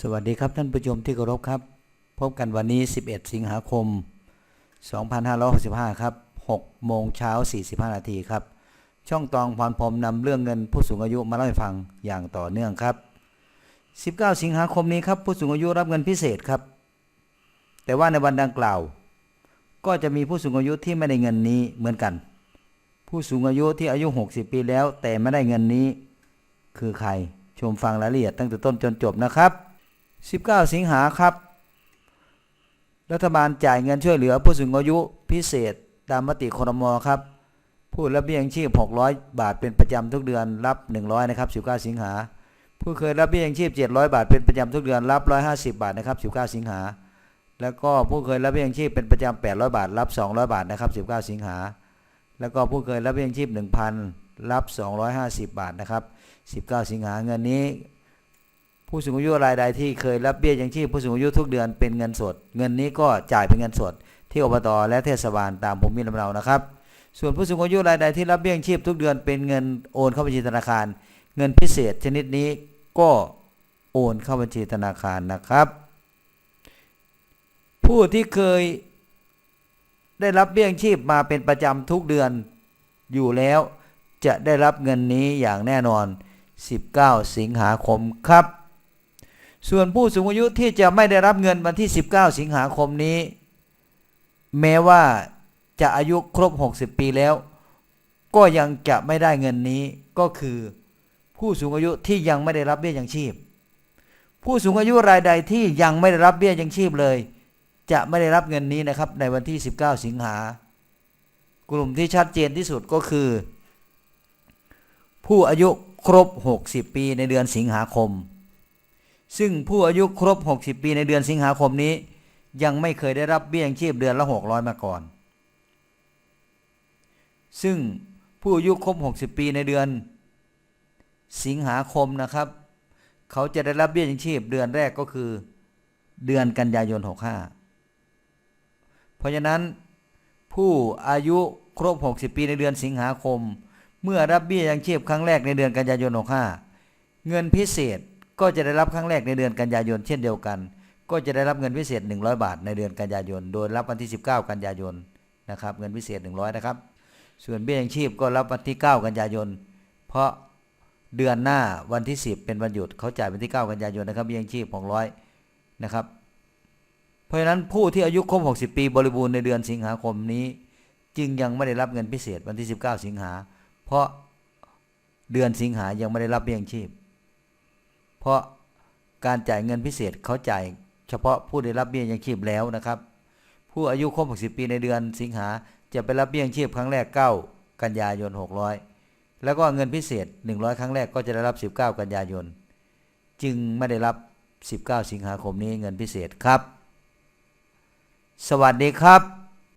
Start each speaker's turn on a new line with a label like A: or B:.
A: สวัสดีครับท่านผู้ชมที่เคารพครับ พบกันวันนี้ 11 สิงหาคม 2565 ครับ 6 โมงเช้า 45 นาทีครับ ช่องตองพรพรมนำเรื่องเงินผู้สูงอายุมาเล่าให้ฟังอย่างต่อเนื่องครับ 19 สิงหาคมนี้ครับผู้สูงอายุรับเงินพิเศษครับ แต่ว่าในวันดังกล่าว ก็จะมีผู้สูงอายุที่ไม่ได้เงินนี้เหมือนกัน ผู้สูงอายุที่อายุ 60 ปีแล้วแต่ไม่ได้เงินนี้ คือใครชมฟังรายละเอียดตั้งแต่ต้นจนจบนะครับ 19 สิงหาครับ รัฐบาลจ่ายเงินช่วยเหลือผู้สูงอายุพิเศษตามมติครมครับ ผู้รับเบี้ยยังชีพ 600 บาทเป็นประจำทุกเดือนรับ 100 นะครับ 19 สิงหา ผู้เคยรับเบี้ยยังชีพ 700 บาทเป็นประจำทุกเดือนรับ 150 บาทนะครับ 19 สิงหา แล้วก็ผู้เคยรับเบี้ยยังชีพเป็นประจำ 800 บาทรับ 200 บาทนะครับ 19 สิงหา แล้วก็ผู้เคยรับเบี้ยยังชีพ 1,000 รับ 250 บาทนะครับ 19 สิงหาเงินนี้ ผู้สูงอายุรายใดที่เคยรับเบี้ยยังชีพผู้สูงอายุทุกเดือนเป็นเงินสด เงินนี้ก็จ่ายเป็นเงินสด ที่อบตและเทศบาลตามภูมิลำเนานะครับ ส่วนผู้สูงอายุรายใดที่รับเบี้ยยังชีพทุกเดือนเป็นเงินโอนเข้าบัญชีธนาคาร เงินพิเศษชนิดนี้ก็โอนเข้าบัญชีธนาคารนะครับ ผู้ที่เคยได้รับเบี้ยยังชีพมาเป็นประจำทุกเดือนอยู่แล้วจะได้รับเงินนี้อย่างแน่นอน 19 สิงหาคมครับ ส่วนผู้สูงอายุที่จะไม่ได้รับเงินวันที่ 19 สิงหาคมนี้ แม้ว่าจะอายุครบ 60 ปีแล้ว ก็ยังจะไม่ได้เงินนี้ก็คือ ผู้สูงอายุที่ยังไม่ได้รับเบี้ยยังชีพ ผู้สูงอายุรายใดที่ยังไม่ได้รับเบี้ยยังชีพเลย จะไม่ได้รับเงินนี้นะครับ ในวันที่ 19 สิงหากลุ่มที่ชัดเจนที่สุดก็คือ ผู้อายุครบ 60 ปีในเดือนสิงหาคม ซึ่งผู้อายุครบ 60 ปีในเดือนสิงหาคมนี้ ยังไม่เคยได้รับเบี้ยยังชีพเดือนละ 600 มาก่อน ซึ่งผู้อายุครบ 60 ปีในเดือน สิงหาคมนะครับ เขาจะได้รับเบี้ยยังชีพเดือนแรกก็คือ เดือนกันยายน 65 เพราะฉะนั้น ผู้อายุครบ 60 ปีในเดือนสิงหาคม เมื่อรับเบี้ยยังชีพครั้งแรกในเดือนกันยายน 65 เงินพิเศษ ก็จะได้รับครั้งแรกในเดือนกันยายนเช่นเดียวกัน ก็จะได้รับเงินพิเศษ 100 บาทในเดือนกันยายน โดยรับวันที่ 19 กันยายนนะครับเงินพิเศษ 100 นะครับ ส่วนเบี้ยยังชีพก็รับวันที่ 9 กันยายน เพราะเดือนหน้าวันที่ 10 เป็นวันหยุดเขาจ่ายวันที่ 9 กันยายนนะครับเบี้ยยังชีพ600นะครับ เพราะฉะนั้นผู้ที่อายุครบ 60 ปีบริบูรณ์ในเดือนสิงหาคมนี้ จึงยังไม่ได้รับเงินพิเศษวันที่ 19 สิงหา เพราะเดือนสิงหายังไม่ได้รับเบี้ยยังชีพ เพราะการจ่ายเงินพิเศษเขาจ่ายเฉพาะผู้ได้รับเบี้ยยังชีพแล้วนะครับ ผู้อายุครบ 60 ปีในเดือนสิงหาจะไปรับเบี้ยยังชีพครั้งแรก 9 กันยายน 600 แล้วก็เงินพิเศษ 100 ครั้งแรกก็จะได้รับ 19 กันยายน จึงไม่ได้รับ 19 สิงหาคมนี้เงินพิเศษครับ สวัสดีครับ